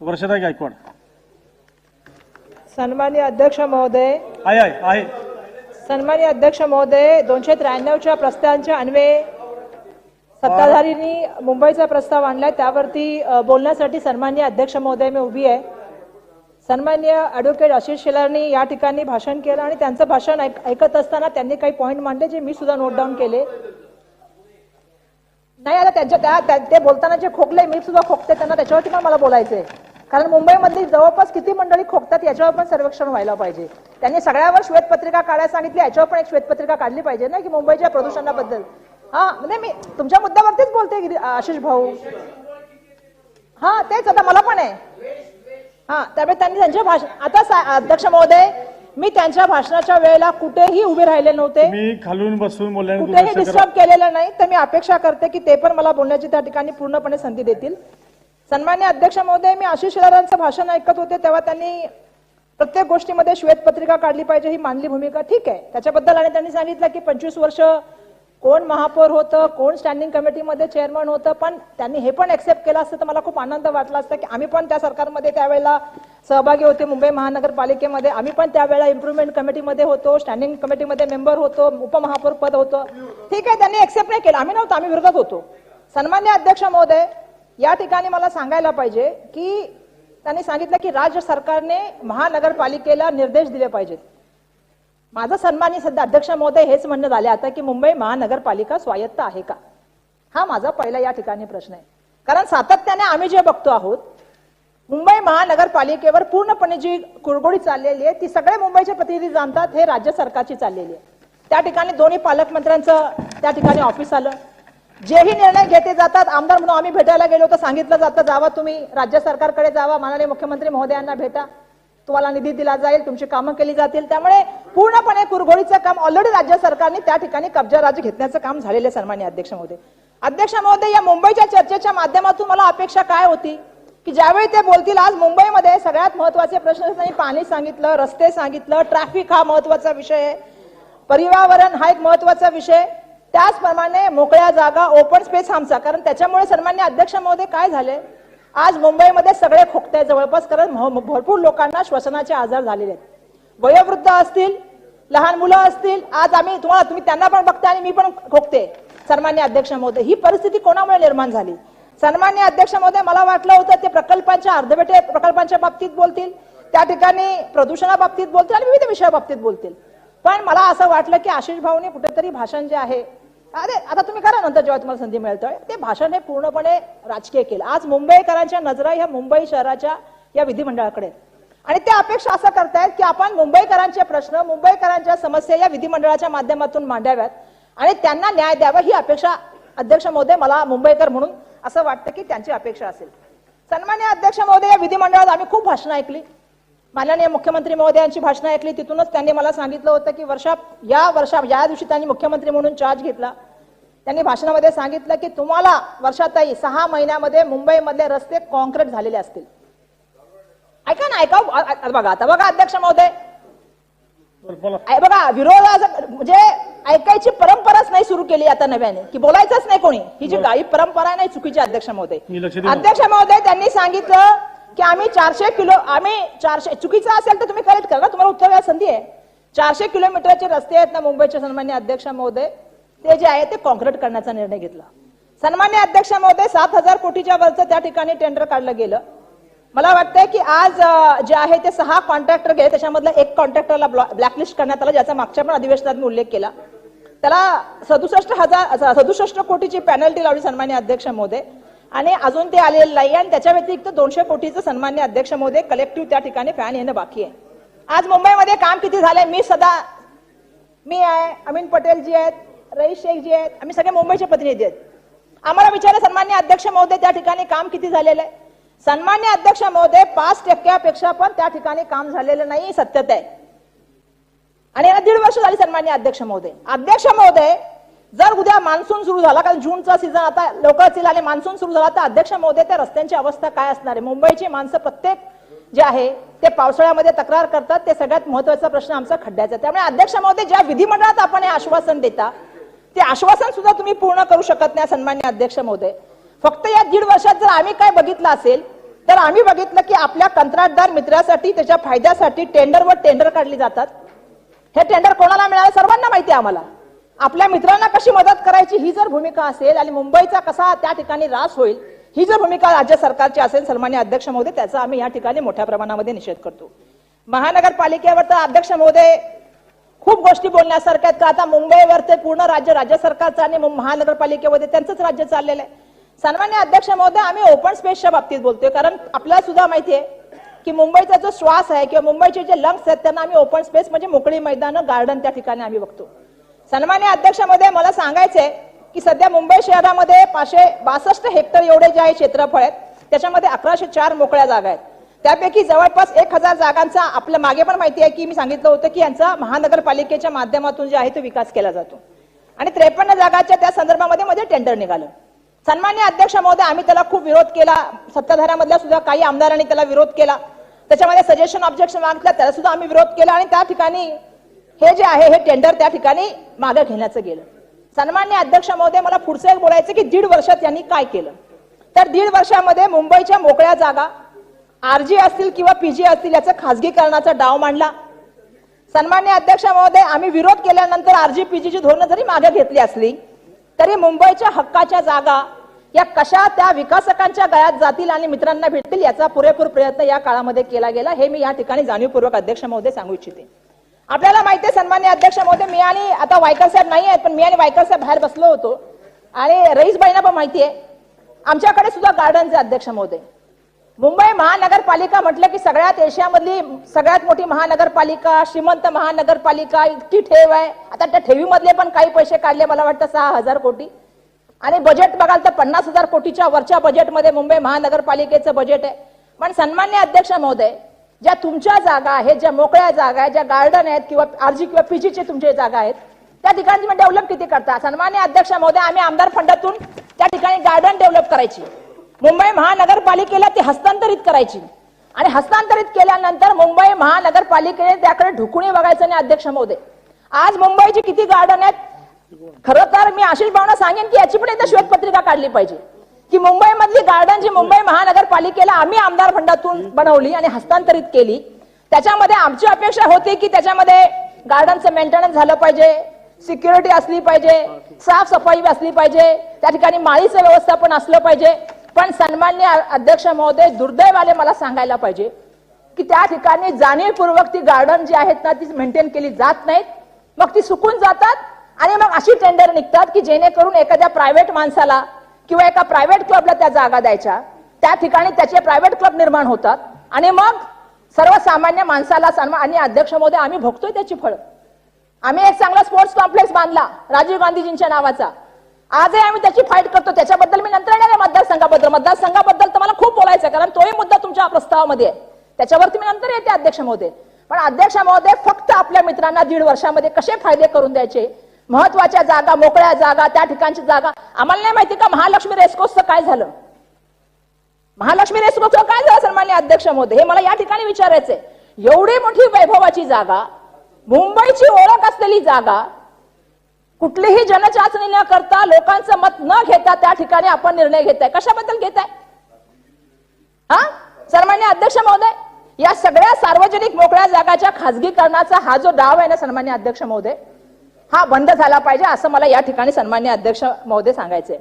वर्षाताई गायकवाड सन्मान्य अध्यक्ष महोदय. आहे आहे आहे. सन्मान्य अध्यक्ष महोदय दोनशे त्र्याण्णवच्या प्रस्तावांच्या अन्वये सत्ताधारींनी मुंबईचा प्रस्ताव आणलाय. त्यावरती अ, बोलण्यासाठी सन्मान्य अध्यक्ष महोदय मी उभी आहे. सन्मान्य ॲडव्होकेट आशिष शेलारनी या ठिकाणी भाषण केलं आणि त्यांचं भाषण ऐक ऐकत असताना त्यांनी काही पॉईंट मांडले जे मी सुद्धा नोट डाऊन केले. नाही आता त्यांच्या त्या ते बोलताना जे खोकले मी सुद्धा खोकते त्यांना त्याच्यावरती पण मला बोलायचंय. कारण मुंबईमधली जवळपास किती मंडळी खोकतात याच्यावर पण सर्वेक्षण व्हायला पाहिजे. त्यांनी सगळ्यावर श्वेतपत्रिका काढायला सांगितली याच्यावर पण एक श्वेतपत्रिका काढली पाहिजे ना की मुंबईच्या प्रदूषणाबद्दल. हा म्हणजे मी तुमच्या मुद्द्यावरतीच बोलते आशिष भाऊ. हा तेच आता मला पण आहे. हा त्यामुळे त्यांनी त्यांच्या भाषा आता अध्यक्ष महोदय मी त्यांच्या भाषणाच्या वेळेला कुठेही उभे राहिले नव्हते. मी खालून बसून कुठेही डिस्टर्ब केलेलं नाही तर मी अपेक्षा करते की ते पण मला बोलण्याची त्या ठिकाणी पूर्णपणे संधी देतील. सन्मान्य अध्यक्ष महोदय मी आशिष शेलारांचं भाषण ऐकत होते तेव्हा त्यांनी प्रत्येक गोष्टीमध्ये श्वेतपत्रिका काढली पाहिजे ही मांडली भूमिका ठीक आहे. त्याच्याबद्दल आणि त्यांनी सांगितलं की पंचवीस वर्ष कोण महापौर होतं कोण स्टँडिंग कमिटीमध्ये चेअरमन होतं पण त्यांनी हे पण एक्सेप्ट केलं असतं तर मला खूप आनंद वाटला असता की आम्ही पण त्या सरकारमध्ये त्यावेळेला सहभागी होते. मुंबई महानगरपालिकेमध्ये आम्ही पण त्यावेळेला इम्प्रुव्हमेंट कमिटीमध्ये होतो स्टँडिंग कमिटीमध्ये मेंबर होतो उपमहापौर पद होतं. ठीक आहे त्यांनी एक्सेप्ट नाही केलं. आम्ही नव्हतो आम्ही विरोधात होतो. सन्मान्य अध्यक्ष महोदय या ठिकाणी मला सांगायला पाहिजे की त्यांनी सांगितलं की राज्य सरकारने महानगरपालिकेला निर्देश दिले पाहिजेत. माझं सन्मान्य सध्या अध्यक्ष महोदय हेच म्हणणं झाले आता की मुंबई महानगरपालिका स्वायत्त आहे का? हा माझा पहिला या ठिकाणी प्रश्न आहे. कारण सातत्याने आम्ही जे बघतो आहोत मुंबई महानगरपालिकेवर पूर्णपणे जी कुरगोडी चाललेली आहे ती सगळे मुंबईचे प्रतिनिधी जाणतात हे राज्य सरकारची चाललेली आहे. त्या ठिकाणी दोन्ही पालकमंत्र्यांचं त्या ठिकाणी ऑफिस आलं. जेही निर्णय घेते जातात आमदार म्हणून आम्ही भेटायला गेलो तर सांगितलं जातं जावा तुम्ही राज्य सरकारकडे जावा माननीय मुख्यमंत्री महोदयांना भेटा. तुम्हाला निधी दिला जाईल तुमची कामं केली जातील. त्यामुळे पूर्णपणे कुरघोडीचं काम ऑलरेडी राज्य सरकारने त्या ठिकाणी कब्जा राज्य घेतण्याचं काम झालेलं आहे सन्मान्य अध्यक्ष महोदय. अध्यक्ष महोदय या मुंबईच्या चर्चेच्या माध्यमातून मला अपेक्षा काय होती? की ज्यावेळी ते बोलतील आज मुंबईमध्ये सगळ्यात महत्त्वाचे प्रश्न त्यांनी पाणी सांगितलं रस्ते सांगितलं ट्रॅफिक हा महत्त्वाचा विषय आहे. पर्यावरण हा एक महत्त्वाचा विषय त्याचप्रमाणे मोकळ्या जागा ओपन स्पेस आमचा. कारण त्याच्यामुळे सन्मान्य अध्यक्ष महोदय काय झाले? आज मुंबईमध्ये सगळे खोकते जवळपास कारण भरपूर लोकांना श्वसनाचे आजार झालेले आहेत. वयोवृद्ध असतील लहान मुलं असतील आज आम्ही तुम्हाला तुम्ही त्यांना पण बघते आणि मी पण खोकते. सन्मान्य अध्यक्ष महोदय ही परिस्थिती कोणामुळे निर्माण झाली? सन्मान्य अध्यक्ष महोदय मला वाटलं होतं ते प्रकल्पांच्या अर्धवेटे प्रकल्पांच्या बाबतीत बोलतील त्या ठिकाणी प्रदूषणाबाबतीत बोलतील आणि विविध विषयाबाबतीत बोलतील. पण मला असं वाटलं की आशिष भाऊने कुठेतरी भाषण जे आहे अरे आता तुम्ही करा नंतर जेव्हा तुम्हाला संधी मिळतोय. ते भाषण हे पूर्णपणे राजकीय केलं. आज मुंबईकरांच्या नजरा ह्या मुंबई शहराच्या या विधिमंडळाकडे आणि ते अपेक्षा असं करतायत की आपण मुंबईकरांचे प्रश्न मुंबईकरांच्या समस्या या विधिमंडळाच्या माध्यमातून मांडाव्यात आणि त्यांना न्याय द्यावा ही अपेक्षा अध्यक्ष महोदय मला मुंबईकर म्हणून असं वाटतं की त्यांची अपेक्षा असेल. सन्मान्य अध्यक्ष महोदय या विधिमंडळात आम्ही खूप भाषणं ऐकली. माननीय मुख्यमंत्री महोदयांची भाषणं ऐकली तिथूनच त्यांनी मला सांगितलं होतं की वर्षा या वर्षा या दिवशी त्यांनी मुख्यमंत्री म्हणून चार्ज घेतला. त्यांनी भाषणामध्ये सांगितलं की तुम्हाला वर्षाताई सहा महिन्यामध्ये मुंबईमधले रस्ते कॉन्क्रीट झालेले असतील. ऐका ना ऐका बघा आता बघा अध्यक्ष महोदय. बघा विरोधाचं म्हणजे ऐकायची परंपराच नाही सुरू केली आता नव्याने. की बोलायचंच नाही कोणी. ही जी गाई परंपरा आहे नाही चुकीची अध्यक्ष महोदय. अध्यक्ष महोदय त्यांनी सांगितलं की आम्ही चारशे किलो आम्ही चारशे चुकीचं असेल तर तुम्ही करेक्ट करा. तुम्हाला उत्तर द्यायला संधी आहे. चारशे किलोमीटरचे रस्ते आहेत ना मुंबईचे सन्मान्य अध्यक्ष महोदय. ते जे आहे ते कॉन्क्रीट करण्याचा निर्णय घेतला. सन्मान्य अध्यक्ष महोदय सात हजार कोटीच्या वरचं त्या ठिकाणी टेंडर काढलं गेलं. मला वाटतंय की आज जे आहे ते सहा कॉन्ट्रॅक्टर गेले त्याच्यामधला एक कॉन्ट्रॅक्टरला ब्लॅकलिस्ट करण्यात आला ज्याचा मागच्या पण अधिवेशनात मी उल्लेख केला. त्याला सदुसष्ट हजार सदुसष्ट कोटीची पॅनल्टी लावली सन्मान्य अध्यक्ष महोदय आणि अजून ते आलेलं नाही आणि त्याच्या व्यतिरिक्त दोनशे कोटीचं सन्मान्य अध्यक्ष महोदय कलेक्टिव्ह त्या ठिकाणी फॅन येणं बाकी आहे. आज मुंबईमध्ये काम किती झालंय? मी सदा मी आहे अमीन पटेल जी आहेत रईस शेख जी आहेत आम्ही सगळे मुंबईचे प्रतिनिधी आहेत. आम्हाला विचारलं सन्मान्य अध्यक्ष महोदय त्या ठिकाणी काम किती झालेलं आहे? सन्मान्य अध्यक्ष महोदय पाच टक्क्यापेक्षा पण त्या ठिकाणी काम झालेलं नाही सत्यत आहे. आणि याला दीड वर्ष झाली सन्मान्य अध्यक्ष महोदय. अध्यक्ष महोदय जर उद्या मान्सून सुरू झाला कारण जूनचा सीझन आता लवकरच येईल आणि मान्सून सुरू झाला तर अध्यक्ष महोदय त्या रस्त्यांची अवस्था काय असणार आहे? मुंबईची माणसं प्रत्येक जे आहे ते पावसाळ्यामध्ये तक्रार करतात ते सगळ्यात महत्त्वाचा प्रश्न आमचा खड्ड्याचा त्यामुळे अध्यक्ष महोदय ज्या विधिमंडळात आपण हे आश्वासन देता ते आश्वासन सुद्धा तुम्ही पूर्ण करू शकत नाही सन्मान्य अध्यक्ष महोदय. फक्त या दीड वर्षात जर आम्ही काय बघितलं असेल तर आम्ही बघितलं की आपल्या कंत्राटदार मित्रासाठी त्याच्या फायद्यासाठी टेंडरवर टेंडर काढली जातात. हे टेंडर कोणाला मिळालं? सर्वांना माहिती आहे आम्हाला. आपल्या मित्रांना कशी मदत करायची ही जर भूमिका असेल आणि मुंबईचा कसा त्या ठिकाणी रास होईल ही जर भूमिका राज्य सरकारची असेल सन्मान्य अध्यक्ष महोदय त्याचा आम्ही या ठिकाणी मोठ्या प्रमाणामध्ये निषेध करतो. महानगरपालिकेवर तर अध्यक्ष महोदय खूप गोष्टी बोलण्यासारख्या आहेत. का आता मुंबईवर ते पूर्ण राज्य राज्य सरकारचं आणि महानगरपालिकेमध्ये त्यांचंच राज्य चाललेलं आहे. सन्मान्य अध्यक्ष महोदय आम्ही ओपन स्पेसच्या बाबतीत बोलतोय. कारण आपल्याला सुद्धा माहिती आहे की मुंबईचा जो श्वास आहे किंवा मुंबईचे जे लंग्स आहेत त्यांना आम्ही ओपन स्पेस म्हणजे मोकळी मैदानं गार्डन त्या ठिकाणी आम्ही बघतो. सन्मान्य अध्यक्षामध्ये मला सांगायचंय की सध्या मुंबई शहरामध्ये पाचशे बासष्ट हेक्टर एवढे जे आहे क्षेत्रफळ आहेत त्याच्यामध्ये अकराशे चार मोकळ्या जागा आहेत. त्यापैकी जवळपास एक हजार जागांचा आपल्या मागे पण माहिती आहे की मी सांगितलं होतं की यांचा महानगरपालिकेच्या माध्यमातून जे आहे तो विकास केला जातो. आणि त्रेपन्न जागाच्या त्या संदर्भामध्ये मध्ये टेंडर निघालं. सन्मान्य अध्यक्ष महोदय आम्ही त्याला खूप विरोध केला. सत्ताधाऱ्यामधल्या सुद्धा काही आमदारांनी त्याला विरोध केला. त्याच्यामध्ये सजेशन ऑब्जेक्शन मागितलं त्याला सुद्धा आम्ही विरोध केला आणि त्या ठिकाणी हे जे आहे हे टेंडर त्या ठिकाणी मागे घेण्याचं गेलं. सन्मान्य अध्यक्ष महोदय मला पुढचं एक बोलायचं की दीड वर्षात यांनी काय केलं? तर दीड वर्षामध्ये मुंबईच्या मोकळ्या जागा आरजी असतील किंवा पीजी असतील याचा खासगीकरणाचा डाव मांडला. सन्मान्य अध्यक्ष महोदय आम्ही विरोध केल्यानंतर आरजी पीजीची धोरणं जरी मागे घेतली असली तरी मुंबईच्या हक्काच्या जागा या कशा त्या विकासकांच्या गळ्यात जातील आणि मित्रांना भेटतील याचा पुरेपूर प्रयत्न या काळामध्ये केला गेला हे मी या ठिकाणी जाणीवपूर्वक अध्यक्ष महोदय सांगू इच्छिते. आपल्याला माहिती आहे सन्मान्य अध्यक्ष महोदय मी आणि आता वायकर साहेब नाही आहेत पण मी आणि वायकर साहेब बाहेर बसलो होतो. आणि रईसबाईंना पण माहिती आहे आमच्याकडे सुद्धा गार्डनचे अध्यक्ष महोदय. मुंबई महानगरपालिका म्हटलं की सगळ्यात एशियामधली सगळ्यात मोठी महानगरपालिका श्रीमंत महानगरपालिका इतकी ठेव आहे. आता त्या ठेवीमधले पण काही पैसे काढले मला वाटतं सहा हजार कोटी. आणि बजेट बघाल तर पन्नास हजार कोटीच्या वरच्या बजेटमध्ये मुंबई महानगरपालिकेचं बजेट आहे. पण सन्मान्य अध्यक्ष महोदय ज्या तुमच्या जागा आहेत ज्या मोकळ्या जागा आहेत ज्या गार्डन आहेत किंवा आरजी किंवा पीजीचे तुमचे जागा आहेत त्या ठिकाणी तुम्ही म्हणजे डेव्हलप किती करता? सन्मान्य अध्यक्ष महोदय आम्ही आमदार फंडातून त्या ठिकाणी गार्डन डेव्हलप करायची. मुंबई महानगरपालिकेला ती हस्तांतरित करायची. आणि हस्तांतरित केल्यानंतर मुंबई महानगरपालिकेने त्याकडे ढुकुणी बघायचं नाही अध्यक्ष महोदय. आज मुंबईची किती गार्डन आहेत? खर तर मी आशिष भावना सांगेन की याची पण एकदा श्वेतपत्रिका काढली पाहिजे. की मुंबईमधली गार्डन जी मुंबई महानगरपालिकेला आम्ही आमदार फंडातून बनवली आणि हस्तांतरित केली त्याच्यामध्ये आमची अपेक्षा होती की त्याच्यामध्ये गार्डनचं मेंटेनन्स झालं पाहिजे सिक्युरिटी असली पाहिजे साफसफाई असली पाहिजे त्या ठिकाणी माळीचं व्यवस्थापन असलं पाहिजे. पण सन्मान्य अध्यक्ष महोदय दुर्दैवाले मला सांगायला पाहिजे की त्या ठिकाणी जाणीवपूर्वक ती गार्डन जी आहेत ना ती मेंटेन केली जात नाहीत. मग ती सुकून जातात आणि मग अशी टेंडर निघतात की जेणेकरून एखाद्या प्रायव्हेट माणसाला किंवा एका प्रायव्हेट क्लबला त्या जागा द्यायच्या. त्या ठिकाणी त्याचे प्रायव्हेट क्लब निर्माण होतात. आणि मग सर्वसामान्य माणसाला सन्मान आणि अध्यक्ष महोदय आम्ही भोगतोय त्याची फळं. आम्ही एक चांगला स्पोर्ट्स कॉम्प्लेक्स बांधला राजीव गांधीजींच्या नावाचा. आजही आम्ही त्याची फाईट करतो. त्याच्याबद्दल मी नंतर येणार आहे मतदारसंघाबद्दल. मतदारसंघाबद्दल तर मला खूप बोलायचं आहे कारण तोही मुद्दा तुमच्या प्रस्तावामध्ये आहे. त्याच्यावरती मी नंतर येते अध्यक्ष महोदय. पण अध्यक्ष महोदय फक्त आपल्या मित्रांना दीड वर्षामध्ये कसे फायदे करून द्यायचे महत्त्वाच्या जागा मोकळ्या जागा त्या ठिकाणची जागा. आम्हाला नाही माहिती का महालक्ष्मी रेस्कोसचं काय झालं? महालक्ष्मी रेस्कोसचं काय झालं सन्मान्य अध्यक्ष मोदी हे मला या ठिकाणी विचारायचंय. एवढी मोठी वैभवाची जागा मुंबईची ओळख असलेली जागा कुठलीही जनचाचणी न करता लोकांचं मत न घेता त्या ठिकाणी आपण निर्णय घेताय. कशाबद्दल घेताय? हा? सन्मान्य अध्यक्ष महोदय या सगळ्या सार्वजनिक मोकळ्या जागाच्या खासगीकरणाचा हा जो डाव आहे ना सन्मान्य अध्यक्ष महोदय हा बंद झाला पाहिजे असं मला या ठिकाणी सन्मान्य अध्यक्ष महोदय सांगायचे